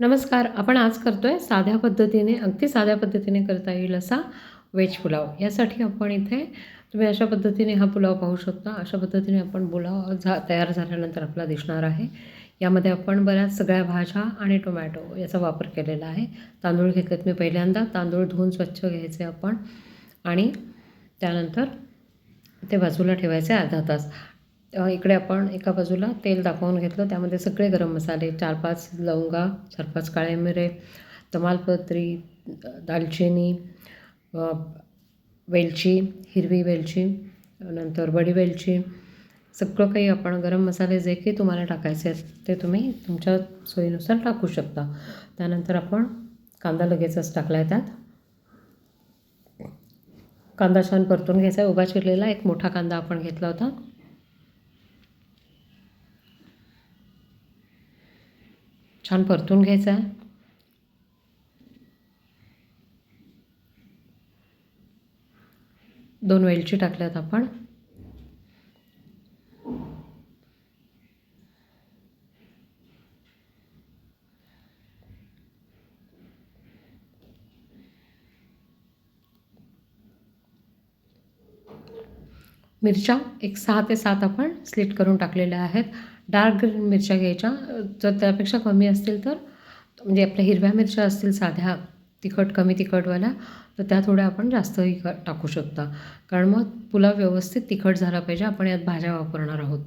नमस्कार आपण आज करतो आहे साध्या पद्धतीने अगदी साध्या पद्धतीने करता येईल असा वेज पुलाव. यासाठी आपण इथे तुम्ही अशा पद्धतीने हा पुलाव पाहू शकता. अशा पद्धतीने आपण पुलाव झा तयार झाल्यानंतर आपला दिसणार आहे. यामध्ये आपण बऱ्याच सगळ्या भाज्या आणि टोमॅटो याचा वापर केलेला आहे. तांदूळ घेतलेत मी पहिल्यांदा. तांदूळ धुवून स्वच्छ घ्यायचे आपण आणि त्यानंतर ते बाजूला ठेवायचे अर्धा तास. इकडे आपण एका बाजूला तेल दाखवून घेतलं. त्यामध्ये सगळे गरम मसाले चार पाच लवंगा चार पाच काळे मिरे तमालपत्री दालचिनी वेलची हिरवी वेलची नंतर बडी वेलची. सगळं काही आपण गरम मसाले जे काही तुम्हाला टाकायचे आहेत ते तुम्ही तुमच्या सोयीनुसार टाकू शकता. त्यानंतर आपण कांदा लगेचच टाकला आहे त्यात. कांदा छान परतून घ्यायचा. आहे उभा चिरलेला एक मोठा कांदा आपण घेतला होता. छान परतून घ्यायचा. आहे दोन वेलची टाकल्यात आपण. मिरच्या एक सहा ते सात आपण स्लिट करून टाकलेल्या आहेत. डार्क ग्रीन मिरच्या घ्यायच्या. जर त्यापेक्षा कमी असतील तर म्हणजे आपल्या हिरव्या मिरच्या असतील साध्या तिखट कमी तिखटवाल्या तर त्या थोड्या आपण जास्तही क टाकू शकता. कारण मग पुलाव व्यवस्थित तिखट झाला पाहिजे. आपण यात भाज्या वापरणार आहोत.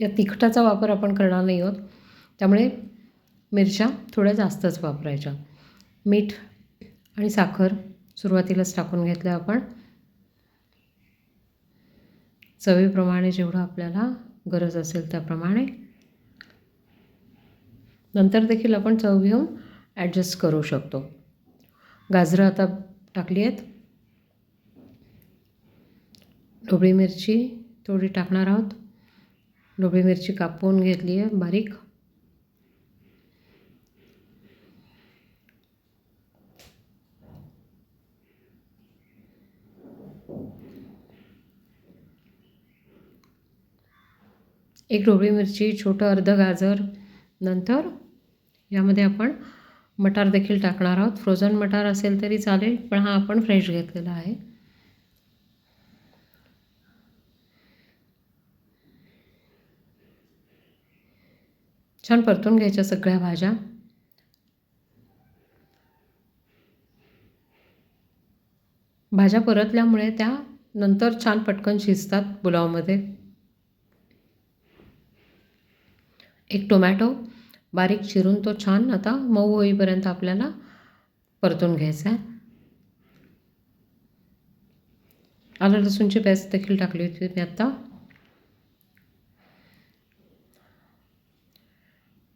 या तिखटाचा वापर आपण करणार नाही आहोत. त्यामुळे मिरच्या थोड्या जास्तच वापरायच्या. मीठ आणि साखर सुरुवातीलाच टाकून घेतलं आपण. चवीप्रमाणे जेवढं आपल्याला गरज असेल त्याप्रमाणे. नंतर देखील आपण चव घेऊन ॲडजस्ट करू शकतो. गाजरं आता टाकली आहेत. ढोबळी मिरची थोडी टाकणार आहोत. ढोबळी मिरची कापून घेतली आहे बारीक. एक ढोबळी मिरची छोटं अर्ध गाजर नंतर यामध्ये आपण मटार देखील टाकणार आहोत. फ्रोझन मटार असेल तरी चालेल पण हा आपण फ्रेश घेतलेला आहे. छान परतून घ्यायच्या सगळ्या भाज्या. भाज्या परतल्यामुळे त्या नंतर छान पटकन शिजतात पुलावमध्ये. एक टोमॅटो बारीक चिरून तो छान आता मऊ होईपर्यंत आपल्याला परतून घ्यायचा आहे. आलं लसूणची पेस्ट देखील टाकली होती मी आत्ता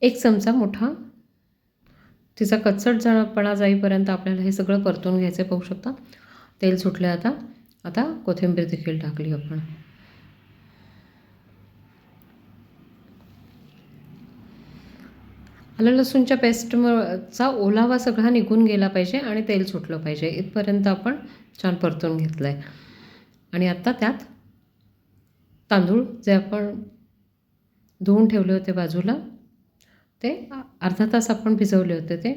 एक चमचा मोठा तिचा कच्चट जणपणा जाईपर्यंत आपल्याला हे सगळं परतून घ्यायचं पाहू शकता. तेल सुटलं आता. आता कोथिंबीर देखील टाकली आपण. आलं लसूणच्या पेस्टचा ओलावा सगळा निघून गेला पाहिजे आणि तेल सुटलं पाहिजे. इथपर्यंत आपण छान परतून घेतलं आहे आणि आत्ता त्यात तांदूळ जे आपण धुवून ठेवले होते बाजूला ते अर्धा तास आपण भिजवले होते ते.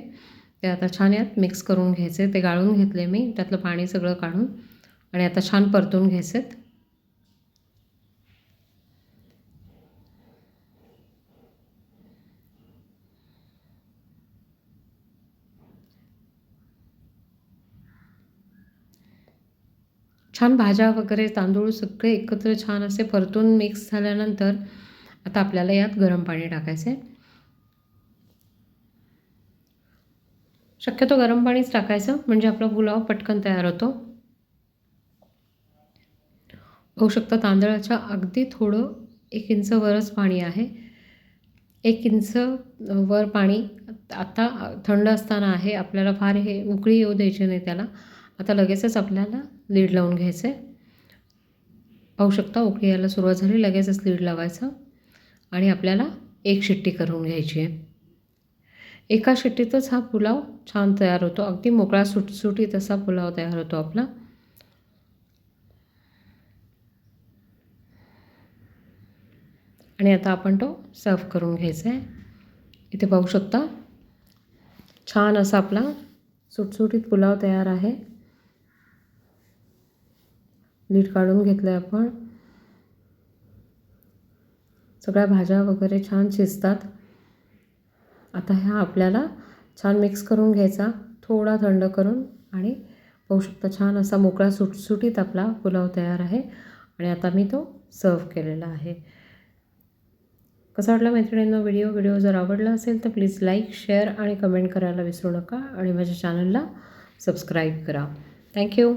ते आता छान यात मिक्स करून घ्यायचे. ते गाळून घेतले मी. त्यातलं पाणी सगळं काढून आणि आता छान परतून घ्यायचेत. छान भाज्या वगैरे तांदूळ सगळे एकत्र छान असे परतून मिक्स झाल्यानंतर आता आपल्याला यात गरम पाणी टाकायचं आहे शक्यतो गरम पाणीच टाकायचं म्हणजे आपला पुलाव पटकन तयार होतो. होऊ शकतं तांदळाच्या अगदी थोडं एक इंच वरच पाणी आहे. एक इंच वर पाणी आता थंड असताना आहे आपल्याला फार हे उकळी येऊ द्यायची नाही त्याला. आता लगेचच आपल्याला लीड लावून घ्यायचं आहे पाहू शकता ओके यायला सुरुवात झाली लगेचच लीड लावायचं आणि आपल्याला एक शिट्टी करून घ्यायची आहे. एका शिट्टीतच हा पुलाव छान तयार होतो. अगदी मोकळा सुटसुटीत असा पुलाव तयार होतो आपला. आणि आता आपण तो सर्व करून घ्यायचा आहे इथे पाहू शकता छान असा आपला सुटसुटीत पुलाव तयार आहे. लीट काढून घेतलं आहे आपण. सगळ्या भाज्या वगैरे छान शिजतात. आता ह्या आपल्याला छान मिक्स करून घ्यायचा. थोडा थंड करून आणि पाहू शकता छान असा मोकळा सुटसुटीत आपला पुलाव तयार आहे. आणि आता मी तो सर्व केलेला आहे. कसा वाटला मैत्रिणींना व्हिडिओ? व्हिडिओ जर आवडला असेल तर प्लीज लाईक शेअर आणि कमेंट करायला विसरू नका. आणि माझ्या चॅनलला सबस्क्राईब करा. थँक्यू.